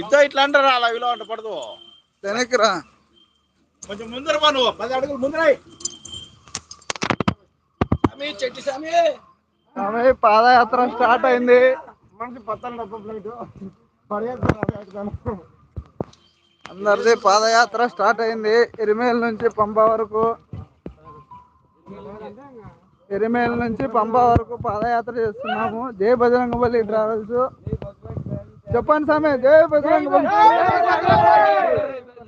ఇద్దో ఇట్లా అంటారా అలా విలువ అంట పడదు. వెనక్కిరా కొంచెం ముందర పా నువ్వు పది అడుగులు ముందరాయి స్వామి చెట్టు స్వామి. స్వామి పాదయాత్ర స్టార్ట్ అయింది. మనిషి పత్తలు డబ్బు ప్లేట్. అందరిది పాదయాత్ర స్టార్ట్ అయింది. ఎరిమేల్ నుంచి పంప వరకు. ఎరిమేల్ నుంచి పంప వరకు పాదయాత్ర చేస్తున్నాము. జై బజరంగ బలి ట్రావెల్స్. జపాన్ సామె జయ బజరంగ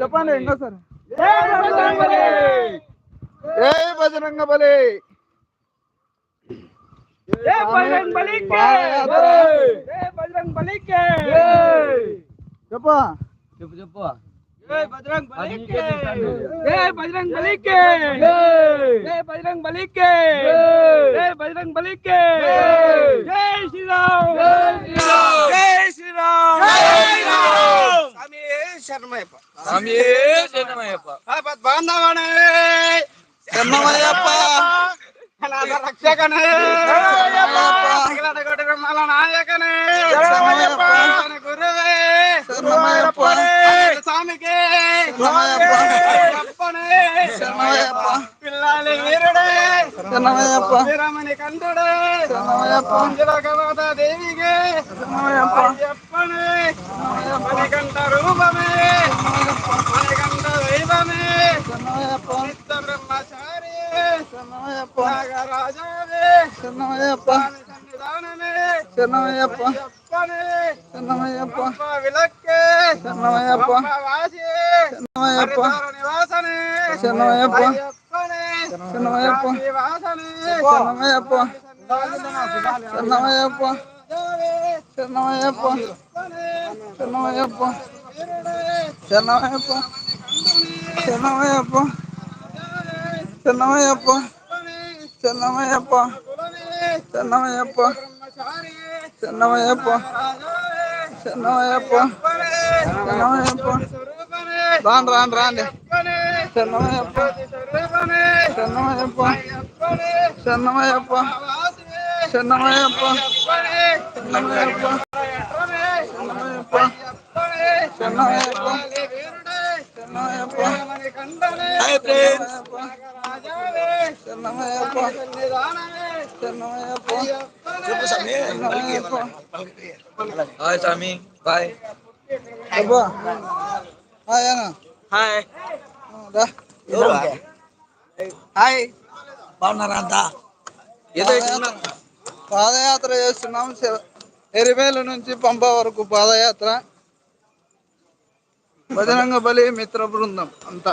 జపాన్ సార్ జయ బజరంగ బలి చెప్పు చెప్పు చెప్పు जय बजरंग बली के जय बजरंग बली के जय बजरंग बली के जय बजरंग बली के जय श्री राम जय श्री राम சாமி சரணமையப்பா. சாமி சரணமையப்பா. அப்பா பாந்தவனே. சரணமையப்பா. நாத ரட்சகனே. சகலத கோடி பிரம்மல நாயகனே சரணமையப்பா. குருவே சரணமையப்பா. స్వామికి పిల్లాలి వీరుడే వీరమణి కంఠుడే దేవికి. అప్పనే. మణికంఠ రూపమే. మణికంఠ దైవమే. బ్రహ్మచారి నాగరాజాదే స్వామి చెన్నమయ్యప్ప అయ్యప్పనే చెన్నమయ్యప్ప పంప విలక్కే చెన్నమయ్యప్ప పంప వాసి చెన్నమయ్యప్ప హరిద్వార నివాసనే చెన్నమయ్యప్ప చెన్నమయ్యప్ప చెన్నమయ్యప్ప చెన్నమయ్యప్ప చెన్నమయ్యప్ప చెన్నమయ్యప్ప చెన్నమయ్యప్ప చెన్నమయ్యప్ప చెన్నమయ్యప్ప చెన్నమయ్యప్ప చెన్నమయ్యప్ప చెన్నమయ్యప్ప చెన్నమయ్యప్ప చెన్నమయ్యప్ప రాండి రాండి రాండి చెన్నమయ్యప్ప చెన్నమయ్యప్ప చెన్నమయ్యప్ప చెన్నమయ్యప్ప చెన్నమయ్యప్ప చెన్నమయ్యప్ప చెన్నమయ్యప్ప చెన్నమయ్యప్ప చెన్నమయ్యప్ప చెన్నమయ్యప్ప హాయ్ స్వామి బాయ్ హాయ్ అన్న హాయ్ హాయ్ బాగున్నారా అంతా ఏదో పాదయాత్ర. పాదయాత్ర చేస్తున్నాం. ఎరిమేలు నుంచి పంప వరకు పాదయాత్ర. బజరంగ బలి మిత్ర బృందం అంతా.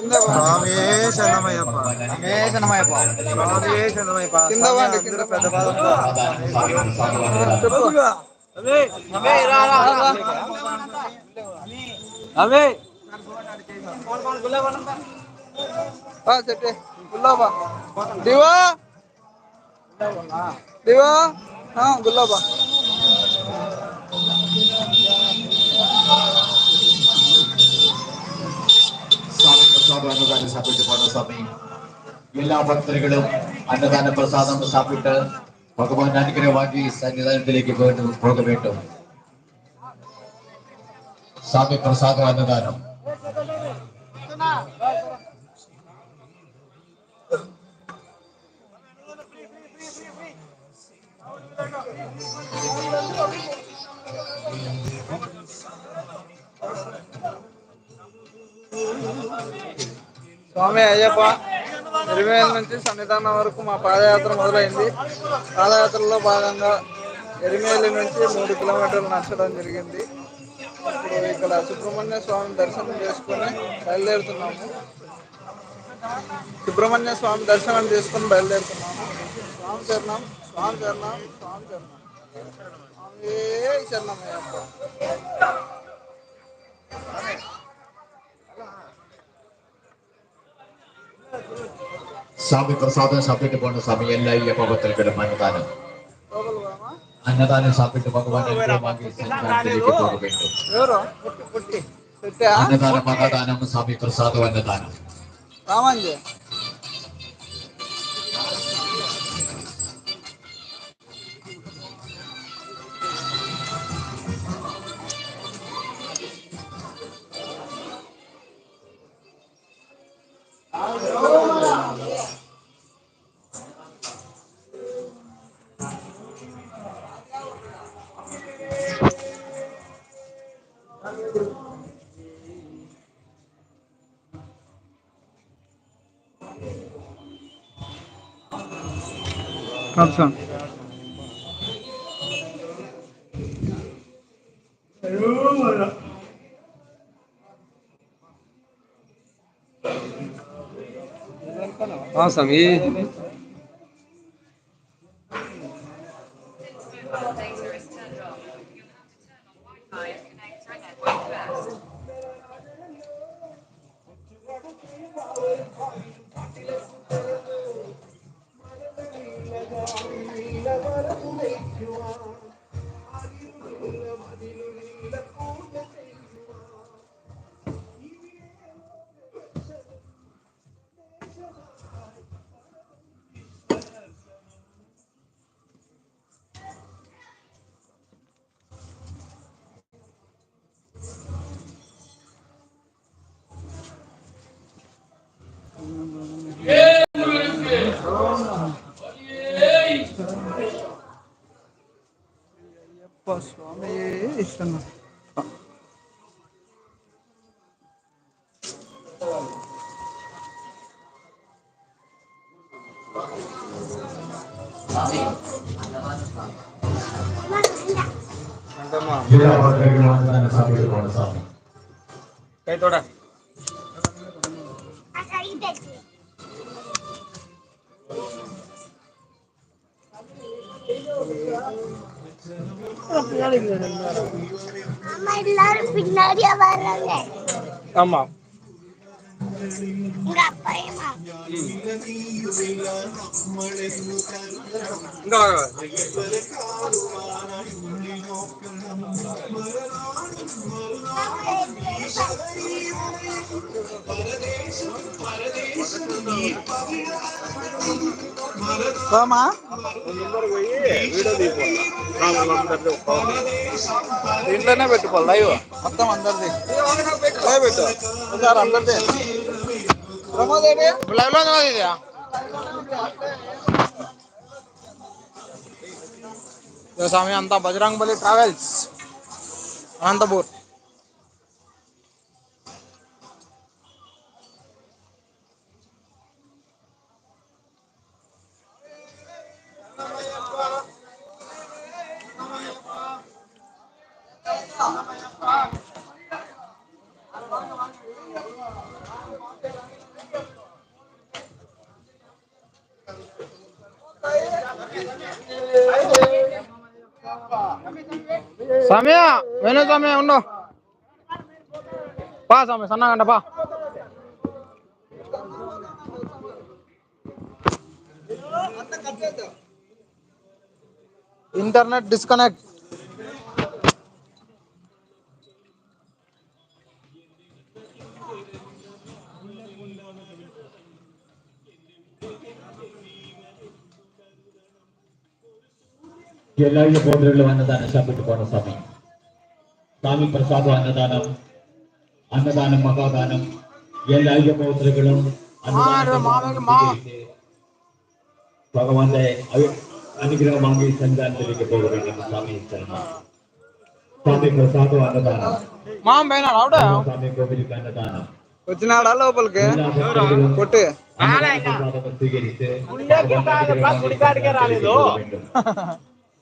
స్వామియే శరణమయ్యప్ప స్వామియే శరణమయ్యప్ప స్వామియే శరణమయ్యప్ప కింద వాండి కింద പ്രസാദം അന്നദാനം സാപ്പിട്ട് എല്ലാ ഭക്തരുകളും അന്നദാന പ്രസാദം സാപ്പിട്ട് ഭഗവാൻ അനുഗ്രഹമാക്കി സന്നിധാനത്തിലേക്ക് പോകേണ്ടത് പോകവേണ്ടു. സ്വാമി പ്രസാദം അന്നദാനം. స్వామి అయ్యప్ప ఇరవై నుంచి సన్నిధానం వరకు మా పాదయాత్ర మొదలైంది. పాదయాత్రలో భాగంగా ఎరిమేలి నుంచి మూడు కిలోమీటర్లు నడచడం జరిగింది. ఇప్పుడు ఇక్కడ సుబ్రహ్మణ్య స్వామి దర్శనం చేసుకొని బయలుదేరుతున్నాము. సుబ్రహ్మణ్య స్వామి దర్శనం చేసుకొని బయలుదేరుతున్నాము. స్వామి చరణం స్వామి చరణం స్వామి చరణం. స్వామి శరణమయ్యప్ప സ്വാമി പ്രസാദം സാപ്പിട്ട് പോകുന്ന സ്വാമി എല്ലാ ഈ അപകടത്തിൽ കിടന്ന അന്നദാനം. അന്നദാനം സാപ്പിട്ട് ഭഗവാൻ അന്നദാനം മകദാനം സ്വാമി പ്രസാദം അന്നദാനം. अच्छा। हाँ समी கைத்தோட ஆமா எல்லாரும் பின்னாடியே வர்றாங்க. ஆமா. రామా దీంట్లోనే పెట్టుకోవాలి లైవ్ మొత్తం అందరిది లైవ్ పెట్టు ఒకసారి అందరిది ప్రమోద్ లైవ్ లో ఇది ఇదిగో స్వామి అంతా బజరంగ్ బలి ట్రావెల్స్ అనంతపూర్ సమయ వేణు సమయ ఉండు. పా సమయ సన్నగంట పా. Internet disconnect. ಎಲ್ಲರಿಗೆ ಬೋಧನೆಗಳು ಅನ್ನದಾನ ಶಾಪಿಟ್ಟು ಕೋಣ ಸ್ವಾಮಿ സ്വാമി പ്രസാദ അന്നദാനം അന്നദാനം മഹാദാനം എല്ലാ ഐക്യപ്രവർത്തനങ്ങളും ഭഗവാന്റെ അനുഗ്രഹം വാങ്ങി സന്നിധാനത്തിലേക്ക് പോകുകയാണ് സ്വാമി സ്വാമി പ്രസാദ അന്നദാനം സ്വാമി കോവിലിക്ക് അന്നദാനം കൊച്ചിനാടാ ലോപ്പൽക്ക് കൊട്ട് സ്വീകരിച്ച്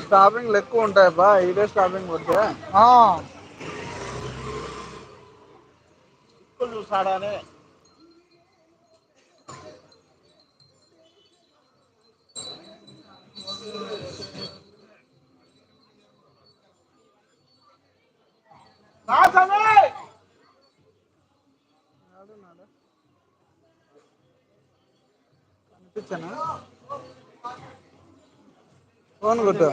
స్టాపింగ్లు ఎక్కువ ఉంటాయి బా ఇదే స్టాపింగ్ వద్దే. చూసాడానే. కనిపించనా? ఫోన్ కొట్టు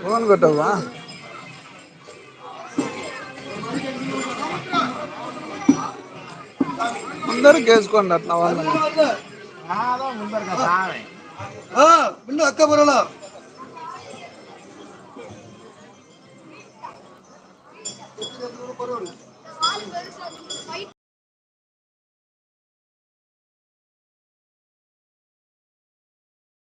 ఫోన్ కొట్టవా అందరికి వేసుకోండి అట్లా వాళ్ళని ముందు అక్క బుర్రలో కొడుకు